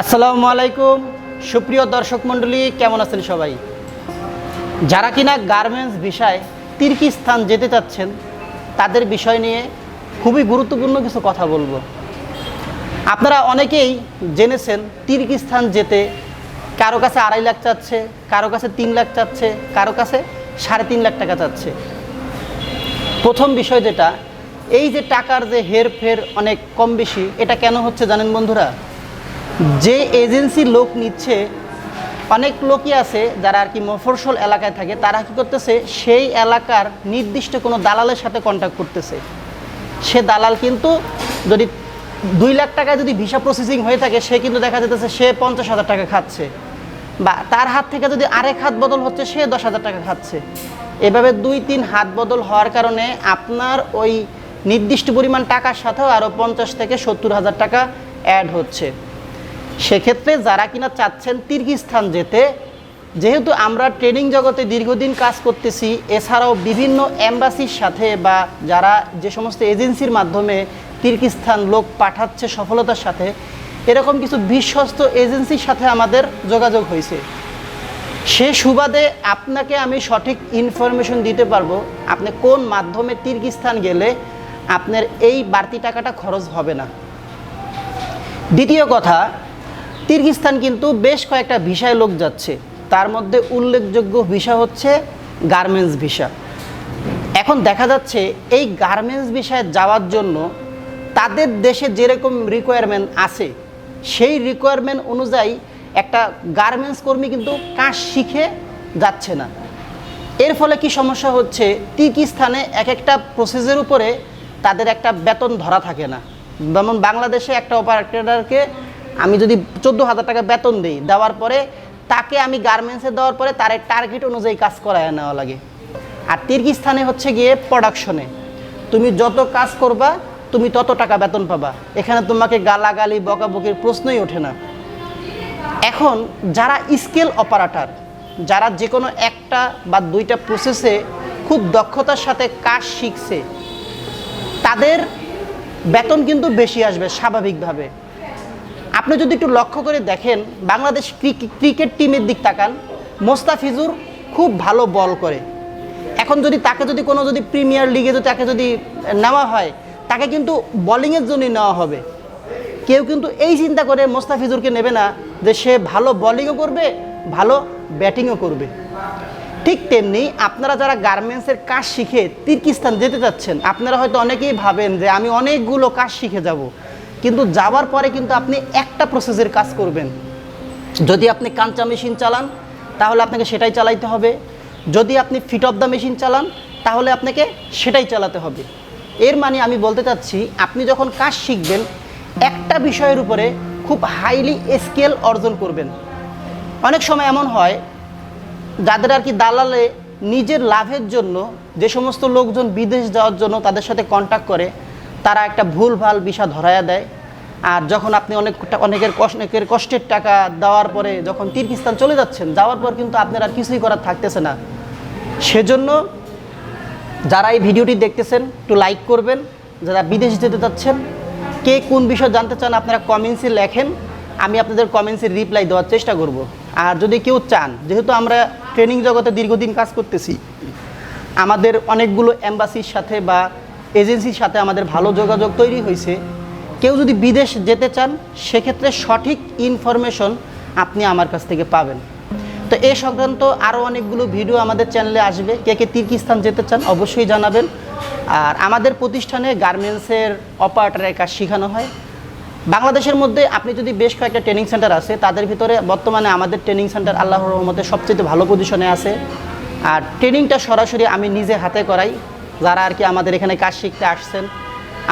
আসসালামু আলাইকুম। সুপ্রিয় দর্শক মণ্ডলী, কেমন আছেন সবাই? যারা কিনা গার্মেন্টস বিষয় তির্কিস্তান যেতে চাচ্ছেন, তাদের বিষয় নিয়ে খুবই গুরুত্বপূর্ণ কিছু কথা বলব। আপনারা অনেকেই জেনেছেন তির্কিস্তান যেতে কারও কাছে আড়াই লাখ চাচ্ছে, কারও কাছে তিন লাখ চাচ্ছে, কারও কাছে সাড়ে তিন লাখ টাকা চাচ্ছে। প্রথম বিষয় যেটা, এই যে টাকার যে হেরফের অনেক কম বেশি, এটা কেন হচ্ছে জানেন বন্ধুরা? যে এজেন্সি লোক নিচ্ছে, অনেক লোকই আছে যারা আর কি মফস্বল এলাকায় থাকে, তারা কী করতেছে, সেই এলাকার নির্দিষ্ট কোনো দালালের সাথে কন্ট্যাক্ট করতেছে। সে দালাল কিন্তু যদি দুই লাখ টাকায় যদি ভিসা প্রসেসিং হয়ে থাকে, সে কিন্তু দেখা যেতেছে সে পঞ্চাশ হাজার টাকা খাচ্ছে। বা তার হাত থেকে যদি আরেক হাত বদল হচ্ছে, সে দশ হাজার টাকা খাচ্ছে। এভাবে দুই তিন হাত বদল হওয়ার কারণে আপনার ওই নির্দিষ্ট পরিমাণ টাকার সাথেও আরও পঞ্চাশ থেকে সত্তর হাজার টাকা অ্যাড হচ্ছে। সেক্ষেত্রে যারা কিনা চাচ্ছেন তির্গিস্তান যেতে, যেহেতু আমরা ট্রেনিং জগতে দীর্ঘদিন কাজ করতেছি, এছাড়াও বিভিন্ন অ্যাম্বাসির সাথে বা যারা যে সমস্ত এজেন্সির মাধ্যমে তির্কিস্তান লোক পাঠাচ্ছে সফলতার সাথে, এরকম কিছু বিশ্বস্ত এজেন্সির সাথে আমাদের যোগাযোগ হয়েছে। সে সুবাদে আপনাকে আমি সঠিক ইনফরমেশন দিতে পারব, আপনি কোন মাধ্যমে তির্কিস্তান গেলে আপনার এই বাড়তি টাকাটা খরচ হবে না। দ্বিতীয় কথা তির্গিস্তান কিন্তু বেশ কয়েকটা ভিসায় লোক যাচ্ছে। তার মধ্যে উল্লেখযোগ্য ভিসা হচ্ছে গার্মেন্টস ভিসা। এখন দেখা যাচ্ছে এই গার্মেন্টস ভিসায় যাওয়ার জন্য তাদের দেশে যেরকম রিকোয়ারমেন্ট আছে, সেই রিকোয়ারমেন্ট অনুযায়ী একটা গার্মেন্টস কর্মী কিন্তু কাজ শিখে যাচ্ছে না। এর ফলে কি সমস্যা হচ্ছে? তির্কিস্তানে এক একটা প্রসেসের উপরে তাদের একটা বেতন ধরা থাকে না। যেমন বাংলাদেশে একটা অপারেটরকে আমি যদি চোদ্দ হাজার টাকা বেতন দিই, দেওয়ার পরে তাকে আমি গার্মেন্টসে দেওয়ার পরে তার টার্গেট অনুযায়ী কাজ করায় নেওয়া লাগে। আর তির্কিস্তানে হচ্ছে গিয়ে প্রোডাকশনে তুমি যত কাজ করবা, তুমি তত টাকা বেতন পাবা। এখানে তোমাকে গালাগালি, বকাবকির প্রশ্নই ওঠে না। এখন যারা স্কেল অপারেটার, যারা যে কোনো একটা বা দুইটা প্রসেসে খুব দক্ষতার সাথে কাজ শিখছে, তাদের বেতন কিন্তু বেশি আসবে স্বাভাবিকভাবে। আপনি যদি একটু লক্ষ্য করে দেখেন, বাংলাদেশ ক্রিক- ক্রিকেট টিমের দিক তাকান, মোস্তাফিজুর খুব ভালো বল করে। এখন যদি তাকে যদি কোনো যদি প্রিমিয়ার লিগে যদি তাকে যদি নেওয়া হয়, তাকে কিন্তু বোলিংয়ের জন্যই নেওয়া হবে। কেউ কিন্তু এই চিন্তা করে মোস্তাফিজুরকে নেবে না যে সে ভালো বোলিংও করবে, ভালো ব্যাটিংও করবে। ঠিক তেমনি আপনারা যারা গার্মেন্টসের কাজ শিখে তির্কিস্তান যেতে চাচ্ছেন, আপনারা হয়তো অনেকেই ভাবেন যে আমি অনেকগুলো কাজ শিখে যাব। কিন্তু যাওয়ার পরে কিন্তু আপনি একটা প্রসেসের কাজ করবেন। যদি আপনি কাঞ্চা মেশিন চালান, তাহলে আপনাকে সেটাই চালাইতে হবে। যদি আপনি ফিট অফ দ্য মেশিন চালান, তাহলে আপনাকে সেটাই চালাতে হবে। এর মানে আমি বলতে চাচ্ছি, আপনি যখন কাজ শিখবেন, একটা বিষয়ের উপরে খুব হাইলি স্কেল অর্জন করবেন। অনেক সময় এমন হয়, যাদের আর কি দালালে নিজের লাভের জন্য, যে সমস্ত লোকজন বিদেশ যাওয়ার জন্য তাদের সাথে কন্ট্যাক্ট করে তারা একটা ভুল ভালো বিষা ধরায়া দেয়। আর যখন আপনি অনেক অনেকের অনেকের কষ্টের টাকা দেওয়ার পরে যখন তির্কিস্তান চলে যাচ্ছেন, যাওয়ার পর কিন্তু আপনার আর কিছুই করার থাকতেছে না। সেজন্য যারা এই ভিডিওটি দেখতেছেন, একটু লাইক করবেন, যারা বিদেশ যেতে চাচ্ছেন কে কোন বিষয় জানতে চান আপনারা কমেন্টসে লেখেন, আমি আপনাদের কমেন্টসে রিপ্লাই দেওয়ার চেষ্টা করব। আর যদি কেউ চান, যেহেতু আমরা ট্রেনিং জগতে দীর্ঘদিন কাজ করতেছি, আমাদের অনেকগুলো অ্যাম্বাসির সাথে বা এজেন্সির সাথে আমাদের ভালো যোগাযোগ তৈরি হয়েছে। কেউ যদি বিদেশ যেতে চান, সেক্ষেত্রে সঠিক ইনফরমেশন আপনি আমার কাছ থেকে পাবেন। তো এ সংক্রান্ত আরও অনেকগুলো ভিডিও আমাদের চ্যানেলে আসবে। কে কে তির্কিস্তান যেতে চান অবশ্যই জানাবেন। আর আমাদের প্রতিষ্ঠানে গার্মেন্টসের অপারেটরের কাজ শেখানো হয়। বাংলাদেশের মধ্যে আপনি যদি বেশ কয়েকটা ট্রেনিং সেন্টার আছে, তাদের ভিতরে বর্তমানে আমাদের ট্রেনিং সেন্টার আল্লাহর রহমতে সবচেয়ে ভালো পজিশনে আছে। আর ট্রেনিংটা সরাসরি আমি নিজে হাতে করাই। যারা আর কি আমাদের এখানে কাজ শিখতে আসছেন,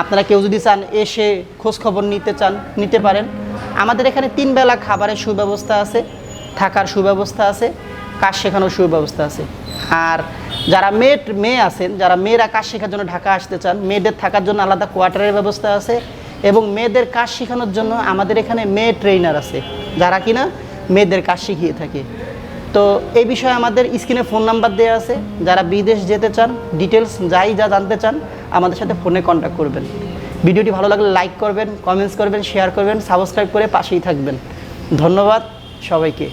আপনারা কেউ যদি চান এসে খোঁজ খবর নিতে চান, নিতে পারেন। আমাদের এখানে তিন বেলা খাবারের সুব্যবস্থা আছে, থাকার সুব্যবস্থা আছে, কাজ শেখানোর সুব্যবস্থা আছে। আর যারা মেয়ে মেয়ে আছেন, যারা মেয়েরা কাজ শেখার জন্য ঢাকা আসতে চান, মেয়েদের থাকার জন্য আলাদা কোয়ার্টারের ব্যবস্থা আছে এবং মেয়েদের কাজ শেখানোর জন্য আমাদের এখানে মেয়ে ট্রেনার আছে। যারা কিনা মেয়েদের কাজ শিখিয়ে থাকে। তো এই বিষয়ে আমাদের স্ক্রিনে ফোন নাম্বার দেওয়া আছে। যারা বিদেশ যেতে চান ডিটেলস যাই যা জানতে চান, আমাদের সাথে ফোনে কন্ট্যাক্ট করবেন। ভিডিওটি ভালো লাগলে লাইক করবেন কমেন্টস করবেন শেয়ার করবেন সাবস্ক্রাইব করে পাশেই থাকবেন। ধন্যবাদ সবাইকে।